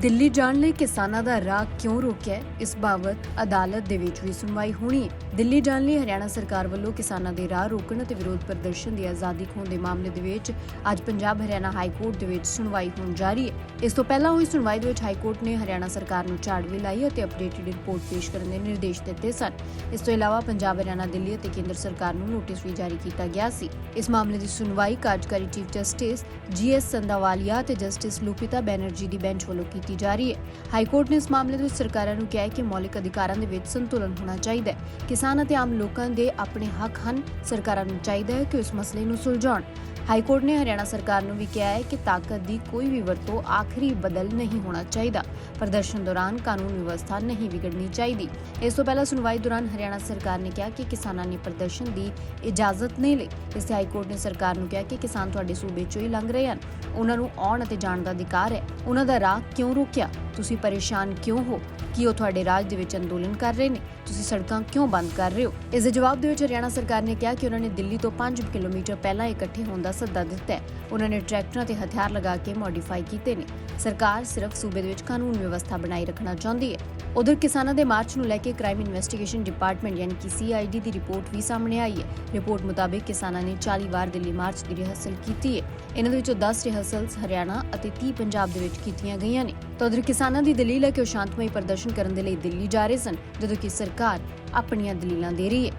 ਦਿੱਲੀ ਜਾਣ ਲਈ ਕਿਸਾਨਾਂ ਦਾ ਰਾਹ ਕਿਉਂ ਰੋਕਿਆ ਇਸ ਬਾਬਤ ਅਦਾਲਤ ਦੇ ਵਿੱਚ ਵੀ ਸੁਣਵਾਈ ਹੋਣੀ ਹੈ। ਦਿੱਲੀ ਜਾਣ ਲਈ ਹਰਿਆਣਾ ਸਰਕਾਰ ਵੱਲੋਂ ਕਿਸਾਨਾਂ ਦੇ ਰਾਹ ਰੋਕਣ ਅਤੇ ਵਿਰੋਧ ਪ੍ਰਦਰਸ਼ਨ ਦੀ ਆਜ਼ਾਦੀ ਖੋਹਣ ਦੇ ਮਾਮਲੇ ਦੇ ਵਿੱਚ ਅੱਜ ਪੰਜਾਬ ਹਰਿਆਣਾ ਹਾਈ ਕੋਰਟ ਦੇ ਵਿੱਚ ਸੁਣਵਾਈ ਹੋਣ ਜਾ ਹੈ। ਇਸ ਤੋਂ ਪਹਿਲਾਂ ਹੋਈ ਸੁਣਵਾਈ ਦੇ ਵਿੱਚ ਹਾਈ ਕੋਰਟ ਨੇ ਹਰਿਆਣਾ ਸਰਕਾਰ ਨੂੰ ਝਾੜਵੀ ਲਾਈ ਅਤੇ ਅਪਡੇਟਡ ਰਿਪੋਰਟ ਪੇਸ਼ ਕਰਨ ਦੇ ਨਿਰਦੇਸ਼ ਦਿੱਤੇ ਸਨ। ਇਸ ਤੋਂ ਇਲਾਵਾ ਪੰਜਾਬ, ਹਰਿਆਣਾ, ਦਿੱਲੀ ਅਤੇ ਕੇਂਦਰ ਸਰਕਾਰ ਨੂੰ ਨੋਟਿਸ ਵੀ ਜਾਰੀ ਕੀਤਾ ਗਿਆ ਸੀ। ਇਸ ਮਾਮਲੇ ਦੀ ਸੁਣਵਾਈ ਕਾਰਜਕਾਰੀ ਚੀਫ ਜਸਟਿਸ ਜੀਐਸ ਸੰਧਾਵਾਲੀਆ ਤੇ ਜਸਟਿਸ ਲੂਪਿਤਾ ਬੈਨਰਜੀ ਦੀ ਬੈਂਚ ਵੱਲੋਂ ਕੀਤੀ ਜਾ ਰਹੀ ਹੈ। ਹਾਈ ਕੋਰਟ ਨੇ ਇਸ ਮਾਮਲੇ ਦੇ ਵਿੱਚ ਸਰਕਾਰਾਂ ਨੂੰ ਕਿਹਾ ਹੈ ਕਿ ਮੌਲਿਕ ਅਧਿਕਾਰਾਂ ਦੇ ਵਿੱਚ ਸੰਤੁਲਨ ਹੋਣਾ ਚਾਹੀਦਾ ਹੈ। ਕਿਸਾਨ ਅਤੇ ਆਮ ਲੋਕਾਂ ਦੇ ਆਪਣੇ ਹੱਕ ਹਨ। ਸਰਕਾਰਾਂ ਨੂੰ ਚਾਹੀਦਾ ਹੈ ਕਿ ਉਸ ਮਸਲੇ ਨੂੰ ਸੁਲਝਾਉਣ। ਹਾਈ ਕੋਰਟ ਨੇ ਹਰਿਆਣਾ ਸਰਕਾਰ ਨੂੰ ਵੀ ਕਿਹਾ ਹੈ ਕਿ ਤਾਕਤ ਦੀ ਕੋਈ ਵੀ ਵਰਤੋਂ ਆਖਰੀ ਬਦਲ ਨਹੀਂ ਹੋਣਾ ਚਾਹੀਦਾ। ਪ੍ਰਦਰਸ਼ਨ ਦੌਰਾਨ ਕਾਨੂੰਨ ਵਿਵਸਥਾ ਨਹੀਂ ਵਿਗੜਨੀ ਚਾਹੀਦੀ। ਇਸ ਤੋਂ ਪਹਿਲਾਂ ਸੁਣਵਾਈ ਦੌਰਾਨ ਹਰਿਆਣਾ ਸਰਕਾਰ ਨੇ ਕਿਹਾ ਕਿ ਕਿਸਾਨਾਂ ਨੇ ਪ੍ਰਦਰਸ਼ਨ ਦੀ ਇਜਾਜ਼ਤ ਨਹੀਂ ਲਈ। ਇਸ ਤੇ ਹਾਈ ਕੋਰਟ ਨੇ ਸਰਕਾਰ ਨੂੰ ਕਿਹਾ ਕਿ ਕਿਸਾਨ ਤੁਹਾਡੇ ਸੂਬੇ ਚੋਂ ਹੀ ਲੰਘ ਰਹੇ ਹਨ। ਉਹਨਾਂ ਨੂੰ ਆਉਣ ਅਤੇ ਜਾਣ ਦਾ ਅਧਿਕਾਰ ਹੈ। ਉਹਨਾਂ ਦਾ ਰਾਹ ਕਿਉਂ ਰੋਕਿਆ? ਤੁਸੀਂ ਪਰੇਸ਼ਾਨ ਕਿਉਂ ਹੋ? ਕਿ ਉਹ ਤੁਹਾਡੇ ਰਾਜ ਦੇ ਵਿੱਚ ਅੰਦੋਲਨ ਕਰ ਰਹੇ ਨੇ? ਤੁਸੀਂ ਸੜਕਾਂ ਕਿਉਂ ਬੰਦ ਕਰ ਰਹੇ ਹੋ? ਇਸ ਦੇ ਜਵਾਬ ਦੇ ਵਿੱਚ ਹਰਿਆਣਾ ਸਰਕਾਰ ਨੇ ਕਿਹਾ ਕਿ ਉਹਨਾਂ ਨੇ ਦਿੱਲੀ ਤੋਂ 5 ਕਿਲੋਮੀਟਰ ਪਹਿਲਾਂ ਇਕੱਠੇ ਹੋਣ ਦਾ ਸੱਦਾ ਦਿੱਤਾ ਹੈ। ਉਹਨਾਂ ਨੇ ਟਰੈਕਟਰਾਂ ਤੇ ਹਥਿਆਰ ਲਗਾ ਕੇ ਮੋਡੀਫਾਈ ਕੀਤੇ ਨੇ। ਸਰਕਾਰ ਸਿਰਫ ਸੂਬੇ ਦੇ ਵਿੱਚ ਕਾਨੂੰਨ ਵਿਵਸਥਾ ਬਣਾਈ ਰੱਖਣਾ ਚਾਹੁੰਦੀ ਹੈ। ਉਧਰ ਕਿਸਾਨਾਂ ਦੇ ਮਾਰਚ ਨੂੰ ਲੈ ਕੇ ਕ੍ਰਾਈਮ ਇਨਵੈਸਟੀਗੇਸ਼ਨ ਡਿਪਾਰਟਮੈਂਟ ਯਾਨੀ ਕਿ ਸੀਆਈਡੀ ਦੀ ਰਿਪੋਰਟ ਵੀ ਸਾਹਮਣੇ ਆਈ ਹੈ। ਰਿਪੋਰਟ ਮੁਤਾਬਿਕ ਕਿਸਾਨਾਂ ਨੇ 40 ਵਾਰ ਦਿੱਲੀ ਮਾਰਚ ਦੀ ਰਿਹਰਸਲ ਕੀਤੀ ਹੈ। ਇਹਨਾਂ ਦੇ ਵਿੱਚੋਂ 10 ਰਿਹਰਸਲਸ ਹਰਿਆਣਾ ਅਤੇ 30 ਪੰਜਾਬ ਦੇ ਵਿੱਚ ਕੀਤੀਆਂ ਗਈਆਂ ਨੇ। ਤਾਂ ਉਧਰ ਕਿਸਾਨਾਂ ਦੀ ਦਲੀਲ ਹੈ ਕਿ ਉਹ ਸ਼ਾਂਤਮਈ ਪ੍ਰਦਰਸ਼ਨ ਕਰਨ ਦੇ ਲਈ ਦਿੱਲੀ ਜਾ ਰਹੇ ਸਨ, ਜਦੋਂ ਕਿ ਸਰਕਾਰ ਆਪਣੀਆਂ ਦਲੀਲਾਂ ਦੇ ਰਹੀ ਹੈ।